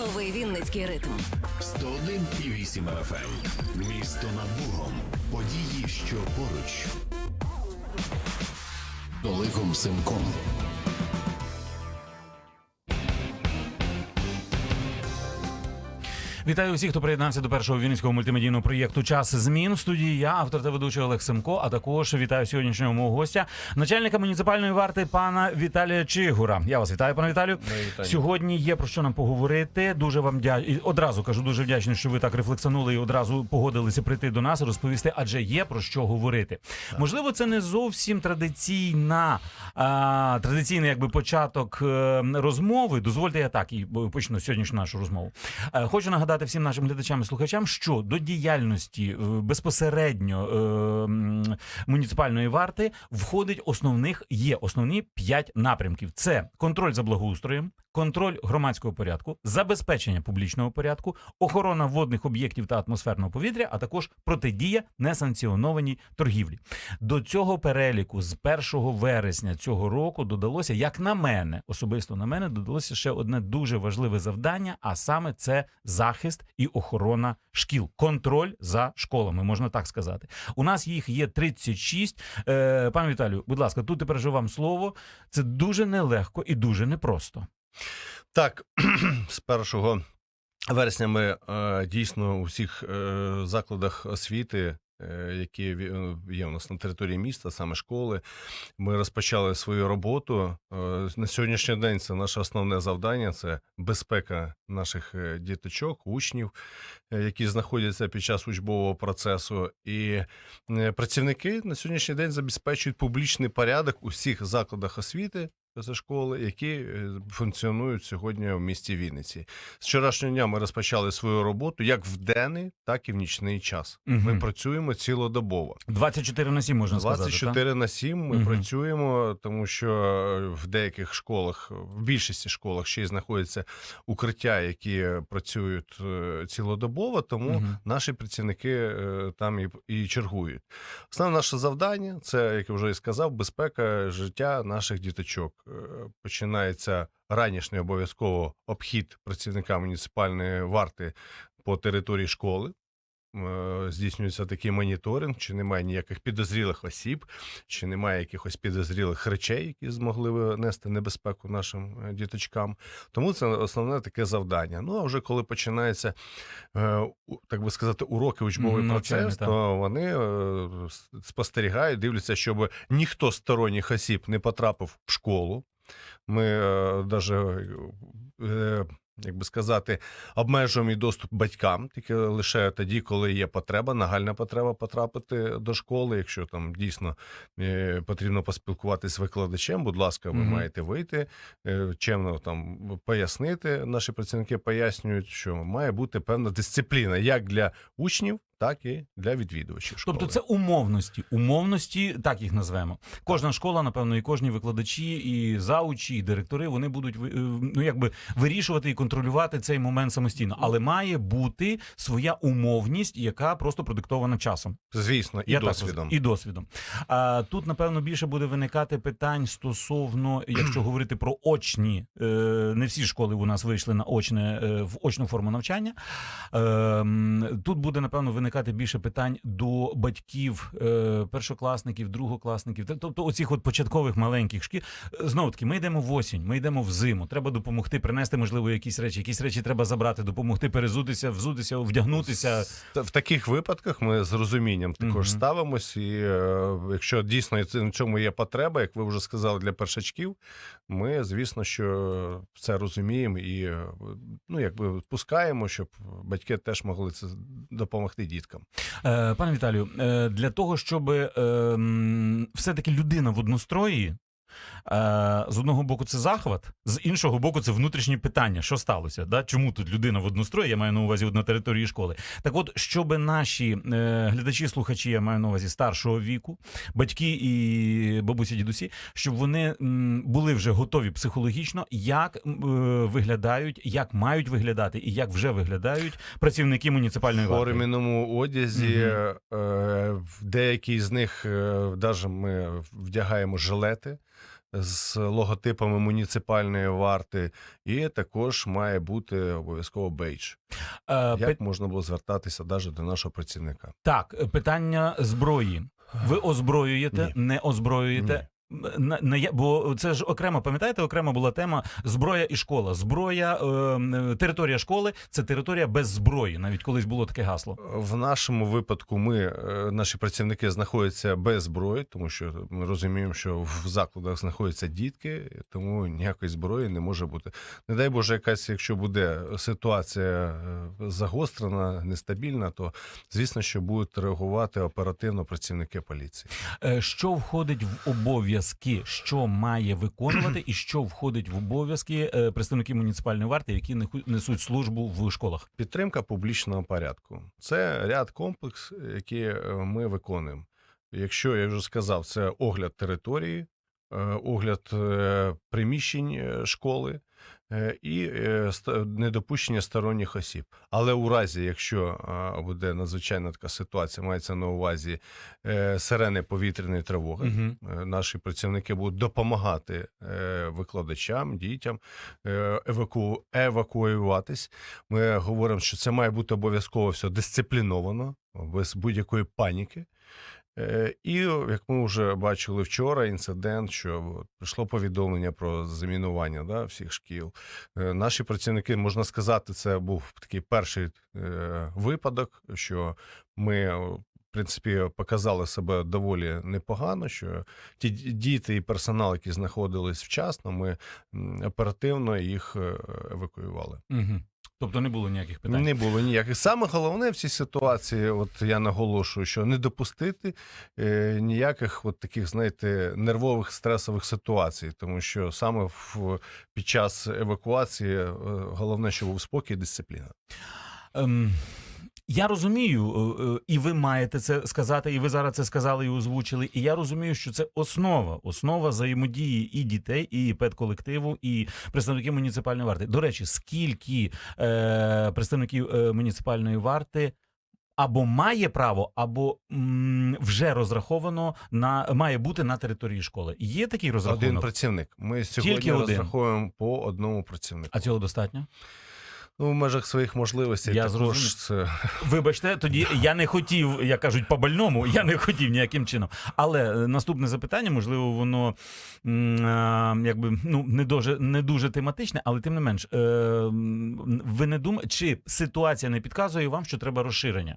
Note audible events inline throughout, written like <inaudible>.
Лови Вінницький ритм. 101,8 FM. Місто над Богом. Події, що поруч. Олегом Семком. Вітаю усіх, хто приєднався до першого вінницького мультимедійного проєкту Час змін в студії. Я автор та ведучий Олег Семко. А також вітаю сьогоднішнього мого гостя, начальника муніципальної варти пана Віталія Чигура. Я вас вітаю, пане Віталію. Сьогодні є про що нам поговорити. Дуже вам дя... одразу кажу, дуже вдячний, що ви так рефлексанули і одразу погодилися прийти до нас, розповісти, адже є про що говорити. Можливо, це не зовсім традиційна а, традиційний якби початок е, розмови. Дозвольте, я так і почну сьогоднішню нашу розмову. Е, Хочу нагадати всім нашим глядачам і слухачам, що до діяльності е, безпосередньо е, муніципальної варти входить основних є основні п'ять напрямків: це контроль за благоустроєм, контроль громадського порядку, забезпечення публічного порядку, охорона водних об'єктів та атмосферного повітря, а також протидія несанкціонованій торгівлі. До цього переліку з 1 вересня цього року додалося, як на мене, особисто на мене, додалося ще одне дуже важливе завдання, а саме це захист і охорона шкіл, контроль за школами, можна так сказати. У нас їх є 36. Е, пане Віталію, будь ласка, тут тепер же вам слово. Це дуже нелегко і дуже непросто. Так, <clears throat> з першого вересня ми е, дійсно у всіх е, закладах освіти, які ві- е, є у нас на території міста, саме школи, ми розпочали свою роботу. Е, на сьогоднішній день це наше основне завдання це безпека наших е, діточок, учнів, е, які знаходяться під час учбового процесу. І е, працівники на сьогоднішній день забезпечують публічний порядок у всіх закладах освіти. Це школи, які е, функціонують сьогодні в місті Вінниці. З вчорашнього дня ми розпочали свою роботу як в денний, так і в нічний час. Ми працюємо цілодобово. 24 на 7, можна сказати. 24 на 7 ми Мгм. працюємо, тому що е, в деяких школах, в більшості школах ще й знаходяться укриття, які працюють е, цілодобово, тому Мгм. наші працівники е, там і, і чергують. Основне наше завдання це, як я вже і сказав, безпека життя наших діточок. Е, Починається ранішній обов'язково обхід працівника муніципальної варти по території школи. Е, Здійснюється такий моніторинг, чи немає ніяких підозрілих осіб, чи немає якихось підозрілих речей, які змогли би нести небезпеку нашим е, діточкам. Тому це основне таке завдання. Ну а вже коли починається, е, так би сказати, уроки учбовий Мгм, навчальний, процес, так. то вони е, спостерігають, дивляться, щоб ніхто з сторонніх осіб не потрапив в школу. Ми навіть, як би сказати, обмежуємо і доступ батькам, тільки лише тоді, коли є потреба, нагальна потреба потрапити до школи. Якщо там дійсно е, потрібно поспілкуватися з викладачем, будь ласка, ви Мгм. маєте вийти, е, чемно там пояснити. Наші працівники пояснюють, що має бути певна дисципліна як для учнів, так і для відвідувачів. Школи. Тобто це умовності. Умовності, так їх назвемо. Кожна школа, напевно, і кожні викладачі, і заучі, і директори вони будуть е, ну якби вирішувати і контролювати цей момент самостійно. Але має бути своя умовність, яка просто продиктована часом. звісно, і Я досвідом. розумію. і досвідом. А тут, напевно, більше буде виникати питань стосовно, якщо <clears throat> говорити про очні, е, не всі школи у нас вийшли на очне е, в очну форму навчання. Е, тут буде напевно виникати більше питань до батьків е, першокласників, другокласників, тобто оцих от початкових маленьких шкіл. Знову таки, ми йдемо в осінь, ми йдемо в зиму. Треба допомогти принести, можливо, якісь речі. Якісь речі треба забрати, допомогти перезутися, взутися, вдягнутися. В таких випадках ми з розумінням також Мгм. ставимось, і е, якщо дійсно в цьому є потреба, як ви вже сказали, для першачків, ми, звісно, що це розуміємо і е, ну, якби пускаємо, щоб батьки теж могли це допомогти діткам. Е, Пане Віталію, е, для того, щоб е, все-таки людина в однострої, з одного боку це захват, з іншого боку, це внутрішні питання. Що сталося? Да? Чому тут людина в однострої? Я маю на увазі на території школи. Так от, щоб наші е, глядачі, слухачі, я маю на увазі старшого віку, батьки і бабусі, дідусі, щоб вони м, були вже готові психологічно, як е, виглядають, як мають виглядати і як вже виглядають працівники муніципальної В варти. форменому одязі е, в деякі з них навіть ми вдягаємо жилети. З логотипами муніципальної варти, і також має бути обов'язково бейдж. Е, Як пи- можна було звертатися навіть до нашого працівника? Так, питання зброї. Ви озброюєте, Ні. не озброюєте. На, на, бо це ж окремо, пам'ятаєте, окремо була тема зброя і школа. Зброя, е, територія школи це територія без зброї. Навіть колись було таке гасло. В нашому випадку ми, е, наші працівники знаходяться без зброї, тому що ми розуміємо, що в закладах знаходяться дітки, тому ніякої зброї не може бути. Не дай Боже, якась, якщо буде ситуація е, загострена, нестабільна, то звісно, що будуть реагувати оперативно працівники поліції. Е, Що входить в обов'язки, що має виконувати, і що входить в обов'язки е, представників муніципальної варти, які несуть службу в школах? Підтримка публічного порядку це ряд комплекс, які е, ми виконуємо. Якщо я вже сказав, це огляд території, е, огляд приміщень школи і е, недопущення сторонніх осіб. Але у разі, якщо е, буде надзвичайна така ситуація, мається на увазі е, сирени повітряної тривоги. Угу. Е, Наші працівники будуть допомагати е, викладачам, дітям е, еваку... евакуюватись. Ми говоримо, що це має бути обов'язково все дисципліновано, без будь-якої паніки. Е, І як ми вже бачили вчора, інцидент, що от прийшло повідомлення про замінування да, всіх шкіл. Е, Наші працівники, можна сказати, це був такий перший е, випадок, що ми. В принципі, показали себе доволі непогано, що ті діти і персонал, які знаходились вчасно, ми оперативно їх евакуювали. Угу. Тобто не було ніяких питань. Не було ніяких. Саме головне в цій ситуації, от я наголошую, що не допустити е, ніяких от таких, знаєте, нервових стресових ситуацій, тому що саме в, під час евакуації е, головне, що був спокій і дисципліна. Ем, я розумію, е, е, і ви маєте це сказати, і ви зараз це сказали і озвучили. І я розумію, що це основа, основа взаємодії і дітей, і педколективу, і представників муніципальної варти. До речі, скільки е, представників е, муніципальної варти. Або має право, або м, вже розраховано на має бути на території школи. Є такий Один працівник. Ми сьогодні Тільки один. розраховуємо по одному працівнику. а цього достатньо? Ну, в межах своїх можливостей Я також зрозумів. це <laughs> Вибачте, тоді я не хотів, як кажуть, по больному, я не хотів ніяким чином. Але е, наступне запитання, можливо, воно якби ну не дуже не дуже тематичне, але тим не менш, е, ви не думаєте, чи ситуація не підказує вам, що треба розширення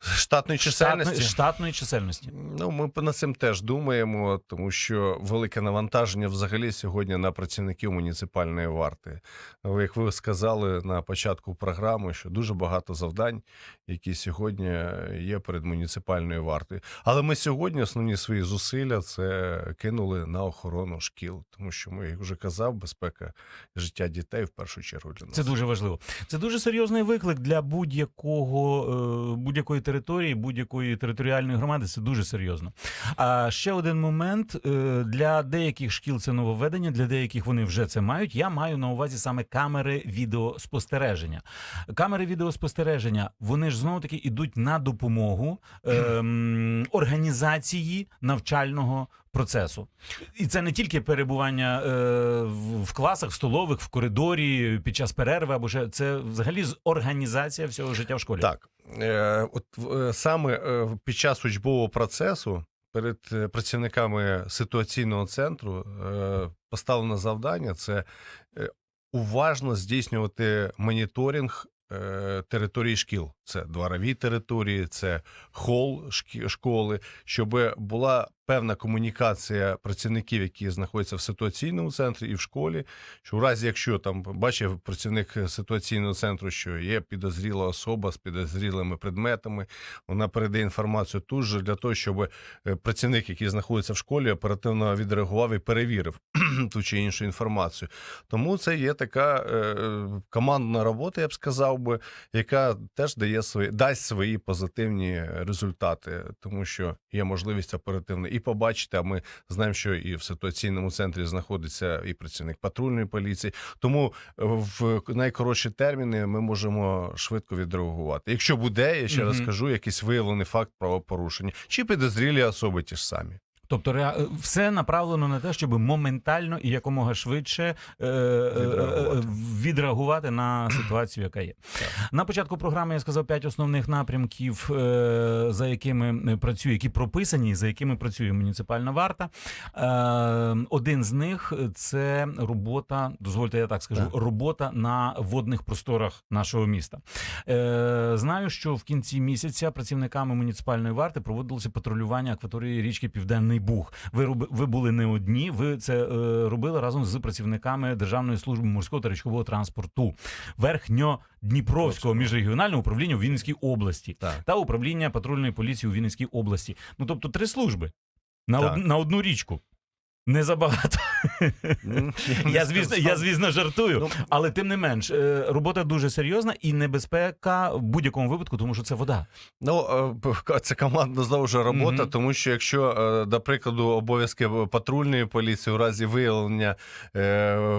штатної чисельності. штатної, штатної чисельності? Ну, ми над цим теж думаємо, тому що велике навантаження взагалі сьогодні на працівників муніципальної варти. Ви, Як ви сказали на початку програми, що дуже багато завдань, які сьогодні є перед муніципальною вартою. Але ми сьогодні основні свої зусилля це кинули на охорону шкіл, тому що ми, як вже казав, безпека життя дітей в першу чергу для нас. Це дуже важливо. Це дуже серйозний виклик для будь-якого е, будь-якої території, будь-якої територіальної громади. Це дуже серйозно. А ще один момент е, для деяких шкіл це нововведення, для деяких вони вже це мають. Я маю на увазі саме камери відеоспостереження. Камери відеоспостереження вони ж знову таки йдуть на допомогу ем, організації навчального процесу. І це не тільки перебування е, в, класах, в столових, в коридорі під час перерви, або ще це взагалі організація всього життя в школі. Так, е, от е, саме е, під час учбового процесу перед е, працівниками ситуаційного центру е, поставлено завдання це е, уважно здійснювати моніторинг. Е, Території шкіл. Це дворові території, це хол школи, щоб була певна комунікація працівників, які знаходяться в ситуаційному центрі і в школі. Що в разі, якщо там бачив працівник ситуаційного центру, що є підозріла особа з підозрілими предметами, вона передає інформацію тут же для того, щоб е, працівник, який знаходиться в школі, оперативно відреагував і перевірив <clears throat> ту чи іншу інформацію. Тому це є така е, командна робота, я б сказав би, яка теж дає свої дасть свої позитивні результати, тому що є можливість оперативно і побачити. А ми знаємо, що і в ситуаційному центрі знаходиться і працівник патрульної поліції. Тому е, в найкоротші терміни ми можемо швидко відреагувати. Якщо буде, я ще раз кажу, якийсь виявлений факт правопорушення, чи підозрілі особи ті ж самі. Тобто ре- все направлено на те, щоб моментально і якомога швидше е, е, е, Відреагувати. відреагувати на ситуацію, яка є. На початку програми я сказав п'ять основних напрямків, е, за якими працює, які прописані, за якими працює муніципальна варта. Е, Один з них це робота, дозвольте, я так скажу, Так. робота на водних просторах нашого міста. Е, Знаю, що в кінці місяця працівниками муніципальної варти проводилося патрулювання акваторії річки Південний Буг. Ви роби- ви були не одні. Ви це е, робили разом з працівниками Державної служби морського та річкового транспорту Верхньодніпровського міжрегіонального управління у Вінницькій області Так. та управління патрульної поліції у Вінницькій області. Ну тобто три служби на, од, на одну річку. Не забагато. Я звісно, я звісно жартую, Ну, але тим не менш, е, робота дуже серйозна і небезпека в будь-якому випадку, тому що це вода. Ну, е, це командна знову ж робота, тому що якщо, е, до прикладу, обов'язки патрульної поліції у разі виявлення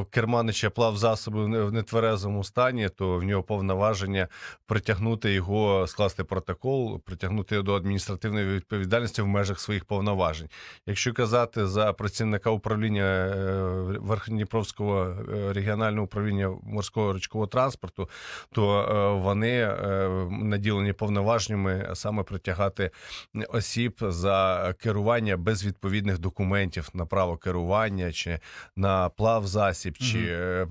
керманича плав засобу в нетверезому стані, то в нього повноваження притягнути його, скласти протокол, притягнути його до адміністративної відповідальності в межах своїх повноважень. Якщо казати за працівника управління Верхньодніпровського е, регіонального управління морського річкового транспорту, то е, вони е, наділені повноваженнями саме притягати осіб за керування без відповідних документів на право керування чи на плав засіб, чи е,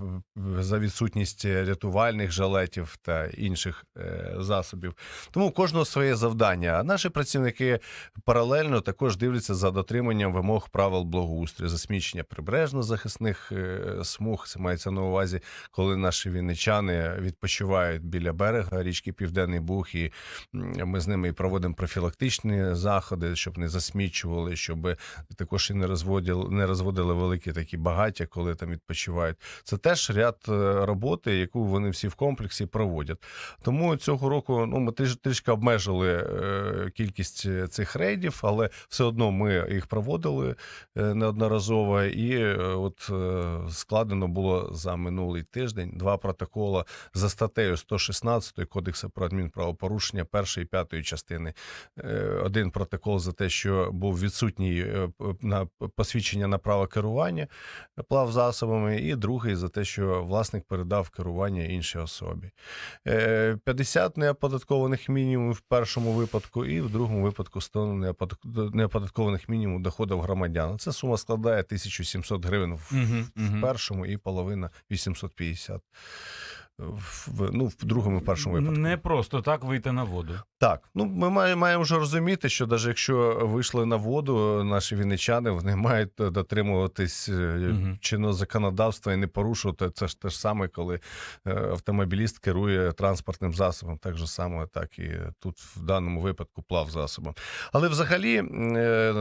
за відсутність рятувальних жилетів та інших е, засобів. Тому кожного своє завдання. А наші працівники паралельно також дивляться за дотриманням вимог правил благоустрою, засмічення прибережно-захисних е, смуг. Це мається на увазі, коли наші вінничани відпочивають біля берега річки Південний Буг, і ми з ними і проводимо профілактичні заходи, щоб не засмічували, щоб також і не розводили, не розводили великі такі багаття, коли там відпочивають. Це теж ряд е, роботи, яку вони всі в комплексі проводять. Тому цього року ну, ми тріш, трішки обмежили е, кількість цих рейдів, але все одно ми їх проводили неодноразово. І е, от е, складено було за минулий тиждень два протоколи за статтею 116 Кодексу про адмінправопорушення першої і п'ятої частини. Е, Один протокол за те, що був відсутній на посвідчення на право керування плав засобами, і другий за те, що власник передав керування іншій особі. Е, 50 неоподаткованих мінімумів в першому випадку, і в другому випадку 100 неоподаткованих мінімумів доходів громадян. Це сума складає 1700 гривень в, в першому і половина 850. В, ну, в другому і першому випадку. Не просто так вийти на воду. Так, ну ми маємо, маємо вже розуміти, що навіть якщо вийшли на воду, наші вінничани вони мають дотримуватись угу. чинного законодавства і не порушувати. Це ж те ж саме, коли е, автомобіліст керує транспортним засобом. Так же само, так і тут в даному випадку плав засобом. Але взагалі е,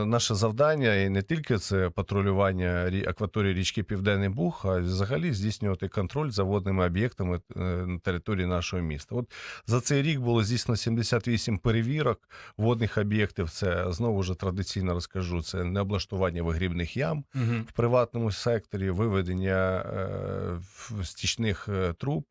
наше завдання і не тільки це патрулювання рі- акваторії річки Південний Буг, а взагалі здійснювати контроль за водними об'єктами на території нашого міста. От за цей рік було здійснено 78 перевірок водних об'єктів. Це знову ж традиційно розкажу. Це не облаштування вигрібних ям в приватному секторі, виведення е, стічних е, труб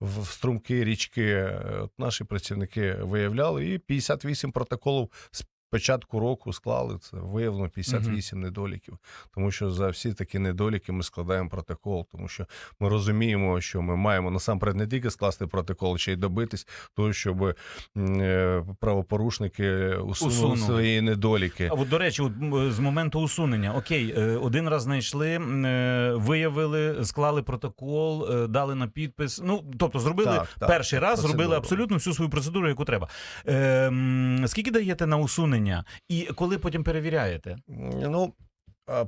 в струмки річки. Е, От наші працівники виявляли, і 58 протоколів з початку року склали. Це виявлено 58 недоліків. Тому що за всі такі недоліки ми складаємо протокол, тому що ми розуміємо, що ми маємо насамперед не тільки скласти протокол, ще й добитись того, щоб е, правопорушники усунули Усунули. свої недоліки. А от, до речі, от, з моменту усунення, окей, е, один раз знайшли, е, виявили, склали протокол, дали на підпис. Ну, тобто, зробили Так, так, перший раз, процедуру. зробили абсолютно всю свою процедуру, яку треба. Е, скільки даєте на усунення і коли потім перевіряєте? Ну.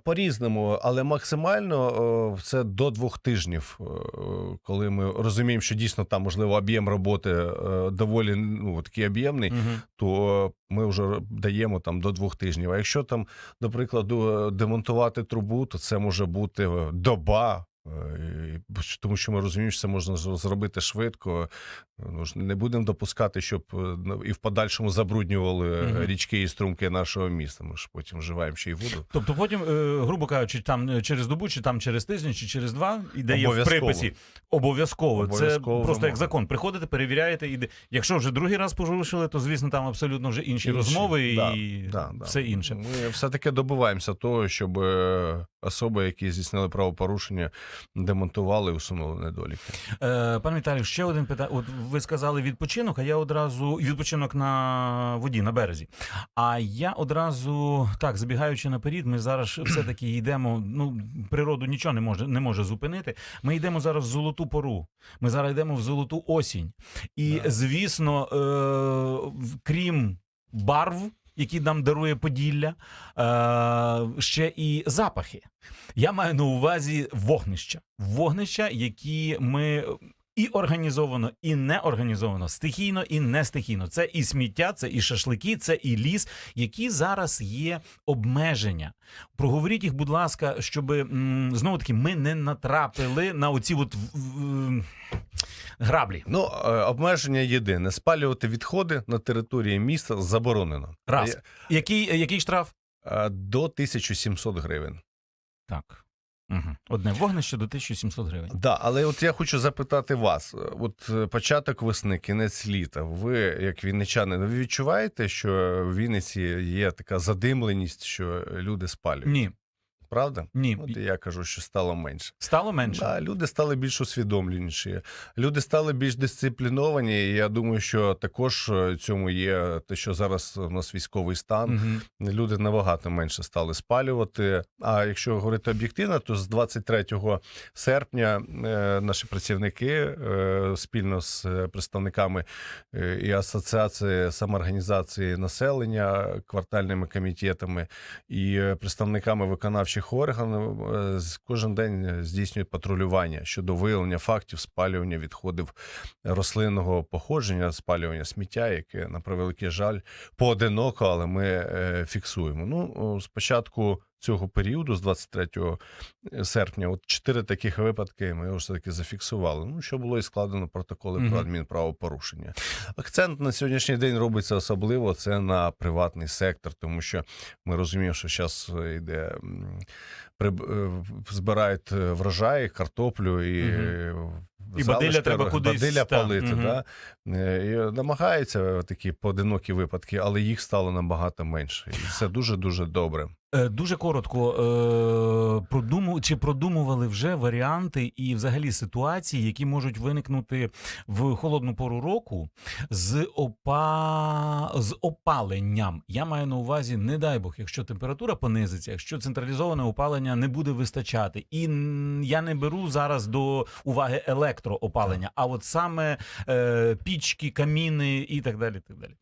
По-різному, але максимально це до двох тижнів, коли ми розуміємо, що дійсно там можливо об'єм роботи е, доволі ну, такий об'ємний, Угу. то ми вже даємо там до двох тижнів. А якщо там, до прикладу, демонтувати трубу, то це може бути доба. Е, Тому що ми розуміємо, що це можна зробити швидко. Ну, Не будемо допускати, щоб е, і в подальшому забруднювали Мгм. річки і струмки нашого міста. Ми ж потім вживаємо ще й воду. Тобто потім, е, грубо кажучи, там через добу, чи там через тиждень, чи через два, іде є в приписі. Обов'язково. Обов'язково Це просто як закон. Приходите, перевіряєте, і якщо вже другий раз порушили, то звісно там абсолютно вже інші, Інші, розмови да, і да, да. все інше. Ми все-таки добиваємося того, щоб особи, які здійснили правопорушення, демонтували усунули недоліки. Е, пане Віталію, ще один питання. От ви сказали відпочинок, а я одразу відпочинок на воді, на березі. А я одразу так, забігаючи наперед, ми зараз все-таки йдемо. Ну, природу нічого не може не може зупинити. Ми йдемо зараз в золоту пору. Ми зараз йдемо в золоту осінь. І Да. звісно, е, крім барв. Які нам дарує Поділля, е, ще і запахи. Я маю на увазі вогнища. Вогнища, які ми і організовано, і не організовано, стихійно і не стихійно. Це і сміття, це і шашлики, це і ліс, які зараз є обмеження. Проговоріть їх, будь ласка, щоб знову таки ми не натрапили на оці от граблі. Ну, е, обмеження єдине: спалювати відходи на території міста заборонено. Раз. Е, Який, який штраф? е, До 1700 гривень. Так. Угу. Одне вогнище до 1700 гривень. Да, але от я хочу запитати вас: от е, початок весни, кінець літа. Ви, як вінничани, ви відчуваєте, що в Вінниці є така задимленість, що люди спалюють? Ні, Правда? ні. От я кажу, що стало менше. Стало менше. Да, люди стали більш усвідомленіші, люди стали більш дисципліновані. І я думаю, що також е, цьому є те, що зараз у нас військовий стан. Мгм. Люди набагато менше стали спалювати. А якщо говорити об'єктивно, то з 23 серпня е, наші працівники е, спільно з представниками і асоціації самоорганізації населення, квартальними комітетами і представниками виконавчих органів е, кожен день здійснюють патрулювання щодо виявлення фактів спалювання відходів рослинного походження, спалювання сміття, яке на превеликий жаль поодиноко, але ми е, фіксуємо. Ну, о, з початку цього періоду, з 23 серпня, от чотири таких випадки ми все таки зафіксували. Ну, що було і складено протоколи Мгм. про адмінправопорушення. Акцент на сьогоднішній день робиться особливо це на приватний сектор, тому що ми розуміємо, що зараз йде. м, е, збирають е, врожаї, картоплю і, Мгм. е, І бадилля треба кудись, бадилля та, палити. мгм. Да? Е, І намагаються такі поодинокі випадки, але їх стало набагато менше. І це дуже дуже добре. Е, Дуже коротко е, продуму чи продумували вже варіанти і взагалі ситуації, які можуть виникнути в холодну пору року з опа... з опаленням. Я маю на увазі, не дай Бог, якщо температура понизиться, якщо централізоване опалення не буде вистачати. І я не беру зараз до уваги електроопалення, а от саме е, пічки, каміни і так далі. Так далі.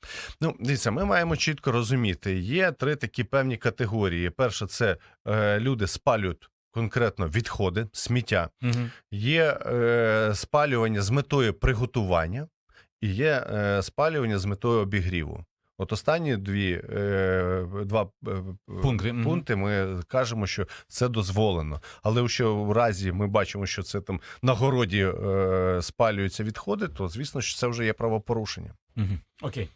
Ну, дивіться, ми маємо чітко розуміти, є три такі певні категорії. Перше, це е, люди спалюють конкретно відходи, сміття. Угу. Є е, спалювання з метою приготування, і є е, спалювання з метою обігріву. От останні дві е, два е, Пункти, пункти ми кажемо, що це дозволено. Але якщо в разі ми бачимо, що це там на городі е, спалюються відходи, то звісно, що це вже є правопорушення. Окей.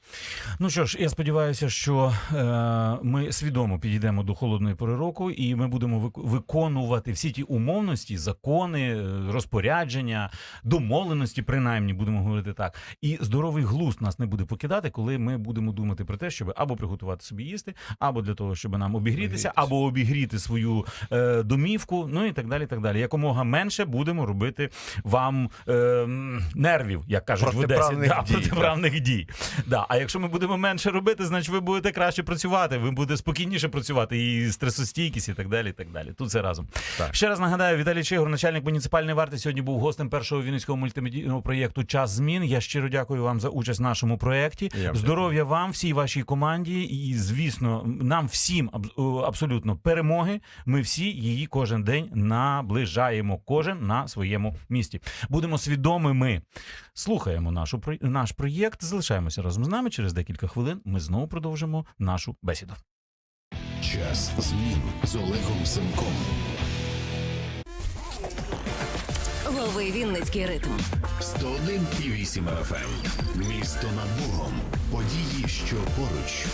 Ну що ж, я сподіваюся, що е, ми свідомо підійдемо до холодної пори року, і ми будемо виконувати всі ті умовності, закони, е, розпорядження, домовленості, принаймні будемо говорити так. І здоровий глузд нас не буде покидати, коли ми будемо думати про те, щоб або приготувати собі їсти, або для того, щоб нам обігрітися, Обігрітися. або обігріти свою е, домівку, ну і так далі. так далі. Якомога менше будемо робити вам е, нервів, як кажуть в Одесі. Да, протиправних дій. Да. А якщо ми будемо менше робити, значить ви будете краще працювати, ви будете спокійніше працювати, і стресостійкість, і так далі. і так далі. Тут це разом. Так. Ще раз нагадаю, Віталій Чигур, начальник муніципальної варти, сьогодні був гостем першого вінницького мультимедійного проєкту Час змін. Я щиро дякую вам за участь в нашому проєкті. Здоров'я вам, всій вашій команді, і звісно, нам всім аб- абсолютно перемоги. Ми всі її кожен день наближаємо, кожен на своєму місці. Будемо свідомими. Слухаємо нашу наш проєкт. Залишаємося разом з нами. Через декілька хвилин ми знову продовжимо нашу бесіду. Час змін з Олегом Семком. Лови Вінницький ритм. 101,8 FM. Місто над Богом. Події, що поруч.